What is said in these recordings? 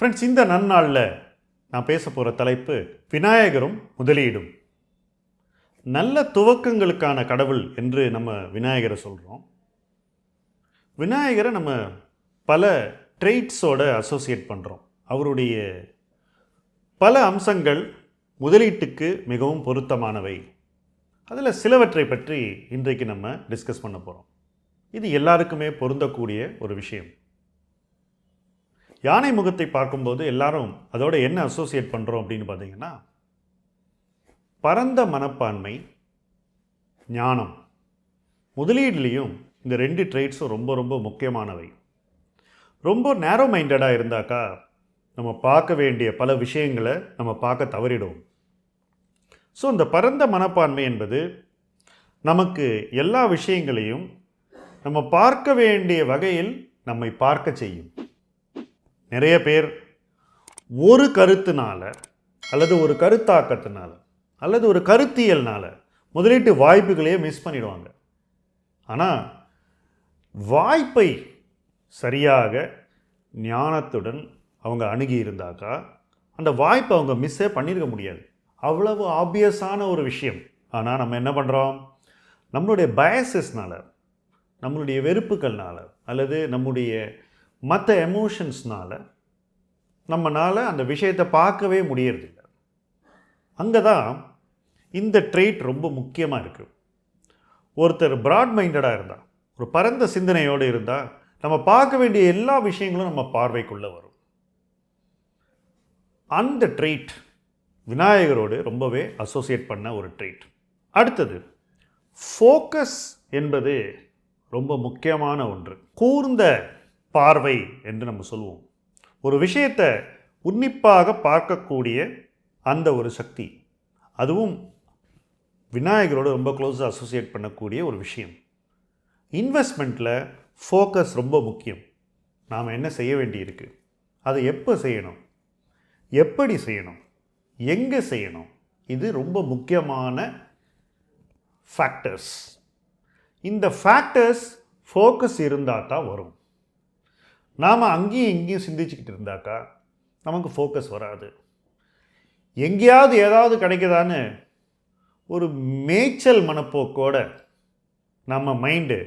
Friends இந்த நன்னாளில் நான் பேச போகிற தலைப்பு விநாயகரும் முதலீடும். நல்ல துவக்கங்களுக்கான கடவுள் என்று நம்ம விநாயகரை சொல்கிறோம் விநாயகரை நம்ம பல ட்ரெய்ட்ஸோடு அசோசியேட் பண்ணுறோம் அவருடைய பல அம்சங்கள் முதலீட்டுக்கு மிகவும் பொருத்தமானவை. அதில் சிலவற்றை பற்றி இன்றைக்கு நம்ம டிஸ்கஸ் பண்ண போகிறோம் இது எல்லாருக்குமே பொருந்தக்கூடிய ஒரு விஷயம். யானை முகத்தை பார்க்கும்போது எல்லாரும் அதோட என்ன அசோசியேட் பண்ணுறோம் அப்படின்னு பார்த்தீங்கன்னா பரந்த மனப்பான்மை ஞானம். முதலீடுலேயும் இந்த ரெண்டு ட்ரேட்ஸும் ரொம்ப ரொம்ப முக்கியமானவை. ரொம்ப நேரோ மைண்டடாக இருந்தாக்கா நம்ம பார்க்க வேண்டிய பல விஷயங்களை நம்ம பார்க்க தவறிடுவோம். ஸோ இந்த பரந்த மனப்பான்மை என்பது நமக்கு எல்லா விஷயங்களையும் நம்ம பார்க்க வேண்டிய வகையில் நம்மை பார்க்க செய்யும். நிறைய பேர் ஒரு கருத்துனால அல்லது ஒரு கருத்தாக்கத்தினால அல்லது ஒரு கருத்தியல்னால முதலீட்டு வாய்ப்புகளையே மிஸ் பண்ணிடுவாங்க. ஆனால் வாய்ப்பை சரியாக ஞானத்துடன் அவங்க அணுகி இருந்தாக்கா அந்த வாய்ப்பை அவங்க மிஸ்ஸே பண்ணியிருக்க முடியாது. அவ்வளவு ஆப்வியஸான ஒரு விஷயம். ஆனால் நம்ம என்ன பண்ணுறோம் நம்மளுடைய பயசஸ்னால நம்மளுடைய வெறுப்புகள்னால அல்லது நம்முடைய மற்ற எமோஷன்ஸ்னால் நம்மளால் அந்த விஷயத்தை பார்க்கவே முடியறதில்ல. அங்கே தான் இந்த ட்ரெயிட் ரொம்ப முக்கியமாக இருக்குது ஒருத்தர் ப்ராட் மைண்டடாக இருந்தால் ஒரு பரந்த சிந்தனையோடு இருந்தால் நம்ம பார்க்க வேண்டிய எல்லா விஷயங்களும் நம்ம பார்வைக்குள்ளே வரும். அந்த ட்ரெயிட் விநாயகரோடு ரொம்பவே அசோசியேட் பண்ண ஒரு ட்ரெயிட் அடுத்தது ஃபோக்கஸ் என்பது ரொம்ப முக்கியமான ஒன்று. கூர்ந்த பார்வை என்று நம்ம சொல்லுவோம். ஒரு விஷயத்தை உன்னிப்பாக பார்க்கக்கூடிய அந்த ஒரு சக்தி அதுவும் விநாயகரோடு ரொம்ப க்ளோஸாக அசோசியேட் பண்ணக்கூடிய ஒரு விஷயம். இன்வெஸ்ட்மெண்ட்டில் ஃபோக்கஸ் ரொம்ப முக்கியம். நாம் என்ன செய்ய வேண்டியிருக்கு? அதை எப்போ செய்யணும்? எப்படி செய்யணும்? எங்கே செய்யணும்? இது ரொம்ப முக்கியமான ஃபேக்டர்ஸ் இந்த ஃபேக்டர்ஸ் ஃபோக்கஸ் இருந்தால் தான் வரும். நாம் அங்கேயும் இங்கேயும் சிந்திச்சுக்கிட்டு இருந்தாக்கா நமக்கு ஃபோக்கஸ் வராது. எங்கேயாவது ஏதாவது கிடைக்குதான்னு ஒரு மேய்ச்சல் மனப்போக்கோட நம்ம மைண்டு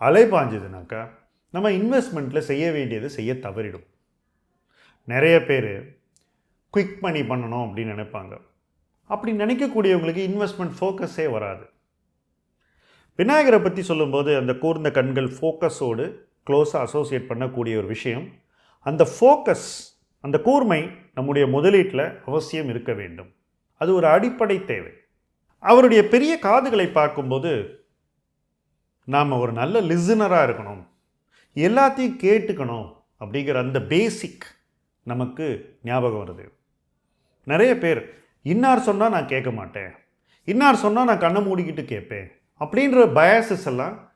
அலைபாஞ்சதுனாக்கா நம்ம இன்வெஸ்ட்மெண்ட்டில் செய்ய வேண்டியது செய்ய தவறிடும். நிறைய பேர் குயிக் மணி பண்ணணும் அப்படின்னு நினைப்பாங்க. அப்படி நினைக்கக்கூடியவங்களுக்கு இன்வெஸ்ட்மெண்ட் ஃபோக்கஸே வராது. விநாயகரை பற்றி சொல்லும்போது அந்த கூர்ந்த கண்கள் ஃபோக்கஸோடு க்ளோஸாக அசோசியேட் பண்ணக்கூடிய ஒரு விஷயம். அந்த ஃபோக்கஸ் அந்த கூர்மை நம்முடைய முதலீட்டில் அவசியம் இருக்க வேண்டும். அது ஒரு அடிப்படை தேவை. அவருடைய பெரிய காதுகளை பார்க்கும்போது நாம் ஒரு நல்ல லிசனராக இருக்கணும். எல்லாத்தையும் கேட்டுக்கணும் அப்படிங்கிற அந்த பேசிக் நமக்கு ஞாபகம் வருது. நிறைய பேர் இன்னார் சொன்னால் நான் கேட்க மாட்டேன். இன்னார் சொன்னால் நான் கண்ணை மூடிக்கிட்டு கேட்பேன். அப்படின்ற பயாசஸ் எல்லாம்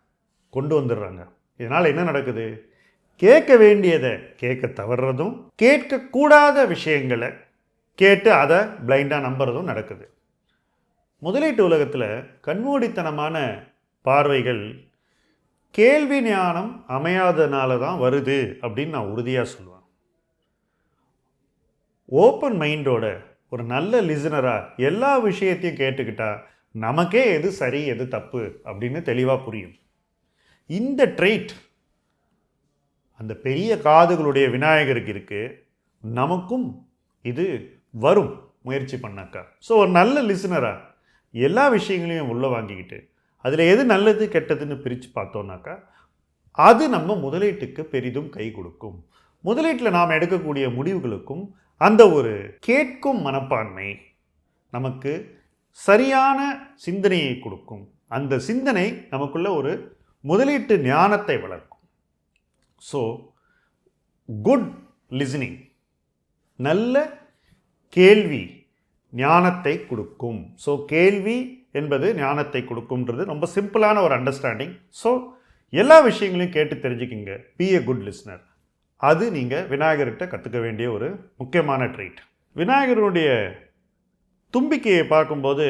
கொண்டு வந்துடுறாங்க. இதனால் என்ன நடக்குது? கேட்க வேண்டியதை கேட்க தவறுறதும் கேட்கக்கூடாத விஷயங்களை கேட்டு அதை பிளைண்டாக நம்புறதும் நடக்குது. முதலீட்டு உலகத்தில் கண்மூடித்தனமான பார்வைகள் கேள்வி ஞானம் அமையாதனால தான் வருது அப்படின்னு நான் உறுதியாக சொல்லுவேன். ஓப்பன் மைண்டோட ஒரு நல்ல லிசனராக எல்லா விஷயத்தையும் கேட்டுக்கிட்டால் நமக்கே எது சரி எது தப்பு அப்படின்னு தெளிவாக புரியும். இந்த ட்ரெயிட் அந்த பெரிய காதுகளுடைய விநாயகருக்கு இருக்குது நமக்கும் இது வரும் முயற்சி பண்ணாக்கா. ஸோ ஒரு நல்ல லிசனராக எல்லா விஷயங்களையும் உள்ளே வாங்கிக்கிட்டு அதில் எது நல்லது கெட்டதுன்னு பிரித்து பார்த்தோன்னாக்கா அது நம்ம முதலீட்டுக்கு பெரிதும் கை கொடுக்கும். முதலீட்டில் நாம் எடுக்கக்கூடிய முடிவுகளுக்கும் அந்த ஒரு கேட்கும் மனப்பான்மை நமக்கு சரியான சிந்தனையை கொடுக்கும். அந்த சிந்தனை நமக்குள்ள ஒரு முதலீட்டு ஞானத்தை வளர்க்கும். ஸோ குட் லிசனிங் நல்ல கேள்வி ஞானத்தை கொடுக்கும். ஸோ கேள்வி என்பது ஞானத்தை கொடுக்கும்ன்றது ரொம்ப சிம்பிளான ஒரு அண்டர்ஸ்டாண்டிங் ஸோ எல்லா விஷயங்களையும் கேட்டு தெரிஞ்சுக்கிங்க. பி ஏ குட் லிஸ்னர் அது நீங்கள் விநாயகர்கிட்ட கற்றுக்க வேண்டிய ஒரு முக்கியமான ட்ரீட் விநாயகருடைய தும்பிக்கையை பார்க்கும்போது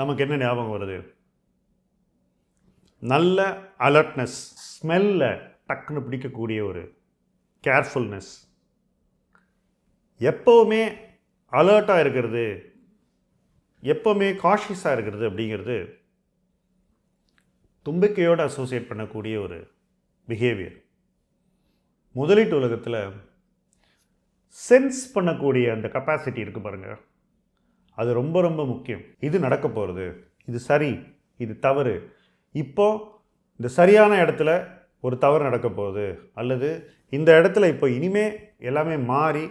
நமக்கு என்ன ஞாபகம் வருது? நல்ல அலர்ட்னஸ் ஸ்மெல்ல டக்குன்னு பிடிக்கக்கூடிய ஒரு கேர்ஃபுல்னஸ் எப்போவுமே அலர்ட்டாக இருக்கிறது எப்போவுமே காஷியஸாக இருக்கிறது அப்படிங்கிறது தும்பிக்கையோடு அசோசியேட் பண்ணக்கூடிய ஒரு பிஹேவியர் முதலீட்டு உலகத்தில் சென்ஸ் பண்ணக்கூடிய அந்த கெப்பாசிட்டி இருக்குது பாருங்கள் அது ரொம்ப ரொம்ப முக்கியம். இது நடக்க போகிறது இது சரி இது தவறு. இப்போ இந்த சரியான இடத்துல ஒரு தவறு நடக்க போகுது அல்லது இந்த இடத்துல இப்போ இனிமே எல்லாமே மாறி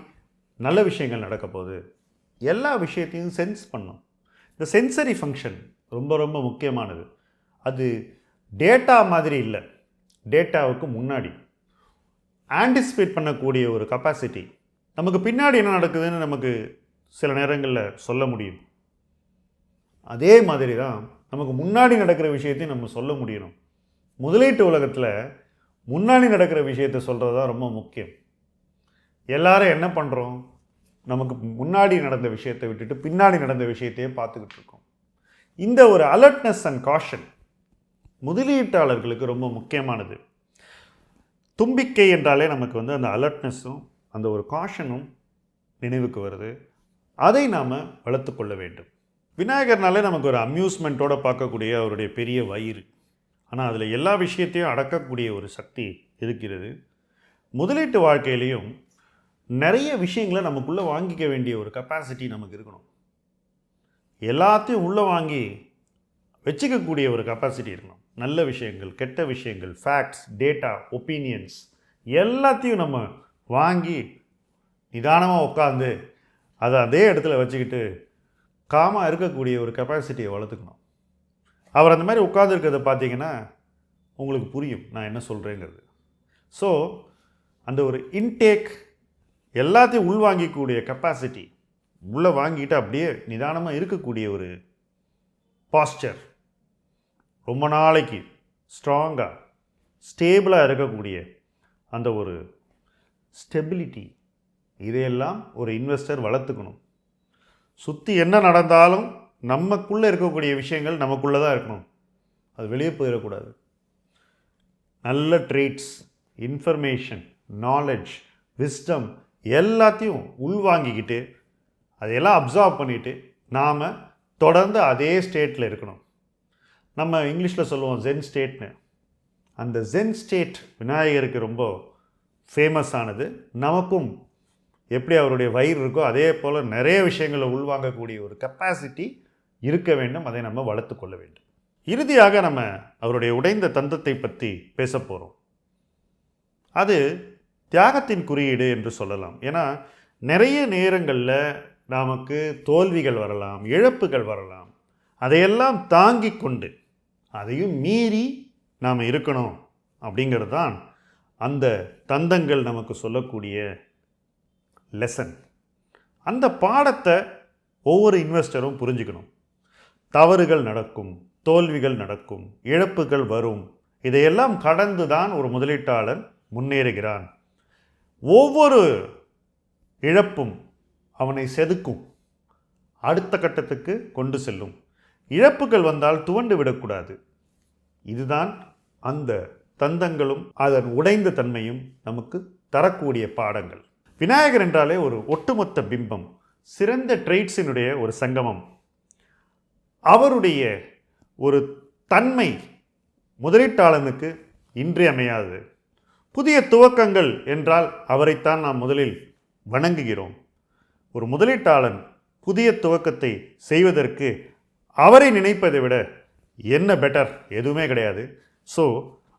நல்ல விஷயங்கள் நடக்க போகுது எல்லா விஷயத்தையும் சென்ஸ் பண்ணும் இந்த சென்சரி ஃபங்க்ஷன் ரொம்ப ரொம்ப முக்கியமானது. அது டேட்டா மாதிரி இல்லை. டேட்டாவுக்கு முன்னாடி. ஆன்டிசிபேட் பண்ணக்கூடிய ஒரு கெப்பாசிட்டி நமக்கு பின்னாடி என்ன நடக்குதுன்னு நமக்கு சில நேரங்களில் சொல்ல முடியும். அதே மாதிரி தான் நமக்கு முன்னாடி நடக்கிற விஷயத்தையும் நம்ம சொல்ல முடியணும். முதலீட்டு உலகத்தில் முன்னாடி நடக்கிற விஷயத்தை சொல்கிறது தான் ரொம்ப முக்கியம். எல்லாரும் என்ன பண்ணுறோம் நமக்கு முன்னாடி நடந்த விஷயத்தை விட்டுட்டு பின்னாடி நடந்த விஷயத்தையே பார்த்துக்கிட்டு இருக்கோம். இந்த ஒரு அலர்ட்னஸ் அண்ட் காஷன் முதலீட்டாளர்களுக்கு ரொம்ப முக்கியமானது. தும்பிக்கை என்றாலே நமக்கு வந்து அந்த அலர்ட்னஸும் அந்த ஒரு காஷனும் நினைவுக்கு வருது. அதை நாம் வளர்த்து கொள்ள வேண்டும். விநாயகர்னாலே நமக்கு ஒரு அம்யூஸ்மெண்ட்டோட பார்க்கக்கூடிய அவருடைய பெரிய வயிறு. ஆனால் அதில் எல்லா விஷயத்தையும் அடக்கக்கூடிய ஒரு சக்தி இருக்கிறது. முதலீட்டு வாழ்க்கையிலையும் நிறைய விஷயங்களை நமக்குள்ளே வாங்கிக்க வேண்டிய ஒரு கெப்பாசிட்டி நமக்கு இருக்கணும். எல்லாத்தையும் உள்ளே வாங்கி வச்சுக்கக்கூடிய ஒரு கெப்பாசிட்டி இருக்கணும். நல்ல விஷயங்கள் கெட்ட விஷயங்கள் ஃபேக்ட்ஸ் டேட்டா ஒப்பீனியன்ஸ் எல்லாத்தையும் நம்ம வாங்கி நிதானமாக உட்காந்து அதை அதே இடத்துல வச்சுக்கிட்டு காமாக இருக்கக்கூடிய ஒரு கெப்பாசிட்டியை வளர்த்துக்கணும். அவர் அந்த மாதிரி உட்காந்துருக்கிறத பார்த்தீங்கன்னா உங்களுக்கு புரியும் நான் என்ன சொல்கிறேங்கிறது ஸோ அந்த ஒரு இன்டேக் எல்லாத்தையும் உள்வாங்கிக்கூடிய கெப்பாசிட்டி உள்ளே வாங்கிட்டு அப்படியே நிதானமாக இருக்கக்கூடிய ஒரு பாஸ்டர் ரொம்ப நாளைக்கு ஸ்ட்ராங்காக ஸ்டேபிளாக இருக்கக்கூடிய அந்த ஒரு ஸ்டெபிலிட்டி இதையெல்லாம் ஒரு இன்வெஸ்டர் வளர்த்துக்கணும். சுற்றி என்ன நடந்தாலும் நமக்குள்ளே இருக்கக்கூடிய விஷயங்கள் நமக்குள்ளே தான் இருக்கணும். அது வெளியே போயிடக்கூடாது. நல்ல ட்ரீட்ஸ் இன்ஃபர்மேஷன் நாலெட்ஜ் விஸ்டம் எல்லாத்தையும் உள்வாங்கிக்கிட்டு அதையெல்லாம் அப்சர்வ் பண்ணிவிட்டு நாம் தொடர்ந்து அதே ஸ்டேட்டில் இருக்கணும். நம்ம இங்கிலீஷில் சொல்லுவோம் ஜென் ஸ்டேட்னு அந்த ஜென் ஸ்டேட் விநாயகருக்கு ரொம்ப ஃபேமஸ் ஆனது நமக்கும் எப்படி அவருடைய வயிறு இருக்கோ அதே போல் நிறைய விஷயங்களை உள்வாங்கக்கூடிய ஒரு கெப்பாசிட்டி இருக்க வேண்டும் அதை நம்ம வளர்த்து கொள்ள வேண்டும். இறுதியாக நம்ம அவருடைய உடைந்த தந்தத்தை பற்றி பேச போகிறோம் அது தியாகத்தின் குறியீடு என்று சொல்லலாம். ஏன்னா நிறைய நேரங்களில் நமக்கு தோல்விகள் வரலாம் இழப்புகள் வரலாம். அதையெல்லாம் தாங்கி கொண்டு அதையும் மீறி நாம் இருக்கணும் அப்படிங்கிறது தான் அந்த தந்தங்கள் நமக்கு சொல்லக்கூடிய லெசன் அந்த பாடத்தை ஒவ்வொரு இன்வெஸ்டரும் புரிஞ்சுக்கணும். தவறுகள் நடக்கும் தோல்விகள் நடக்கும் இழப்புகள் வரும். இதையெல்லாம் கடந்து தான் ஒரு முதலீட்டாளர் முன்னேறுகிறான். ஒவ்வொரு இழப்பும் அவனை செதுக்கும். அடுத்த கட்டத்துக்கு கொண்டு செல்லும். இழப்புகள் வந்தால் துவண்டு விடக்கூடாது. இதுதான் அந்த தந்தங்களும் அதன் உடைந்த தன்மையும் நமக்கு தரக்கூடிய பாடங்கள். விநாயகர் என்றாலே ஒரு ஒட்டுமொத்த பிம்பம் சிறந்த ட்ரெய்ட்ஸினுடைய ஒரு சங்கமம். அவருடைய ஒரு தன்மை முதலீட்டாளனுக்கு இன்றியமையாது. புதிய துவக்கங்கள் என்றால் அவரைத்தான் நாம் முதலில் வணங்குகிறோம். ஒரு முதலீட்டாளன் புதிய துவக்கத்தை செய்வதற்கு அவரை நினைப்பதை விட என்ன பெட்டர் எதுவுமே கிடையாது. ஸோ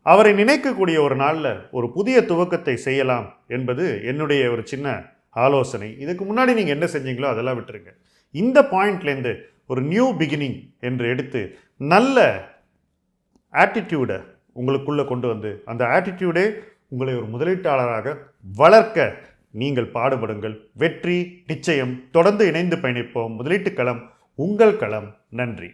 அவரை நினைக்கக்கூடிய ஒரு நாளில் ஒரு புதிய துவக்கத்தை செய்யலாம் என்பது என்னுடைய ஒரு சின்ன ஆலோசனை. இதுக்கு முன்னாடி நீங்கள் என்ன செஞ்சீங்களோ அதெல்லாம் விட்டுருங்க. இந்த பாயிண்ட்லேருந்து ஒரு நியூ பிகினிங் என்று எடுத்து நல்ல ஆட்டிடியூடை உங்களுக்குள்ளே கொண்டு வந்து அந்த ஆட்டிடியூடே உங்களை ஒரு முதலீட்டாளராக வளர்க்க நீங்கள் பாடுபடுங்கள். வெற்றி நிச்சயம். தொடர்ந்து இணைந்து பயணிப்போம். முதலீட்டு களம் உங்கள் களம். நன்றி.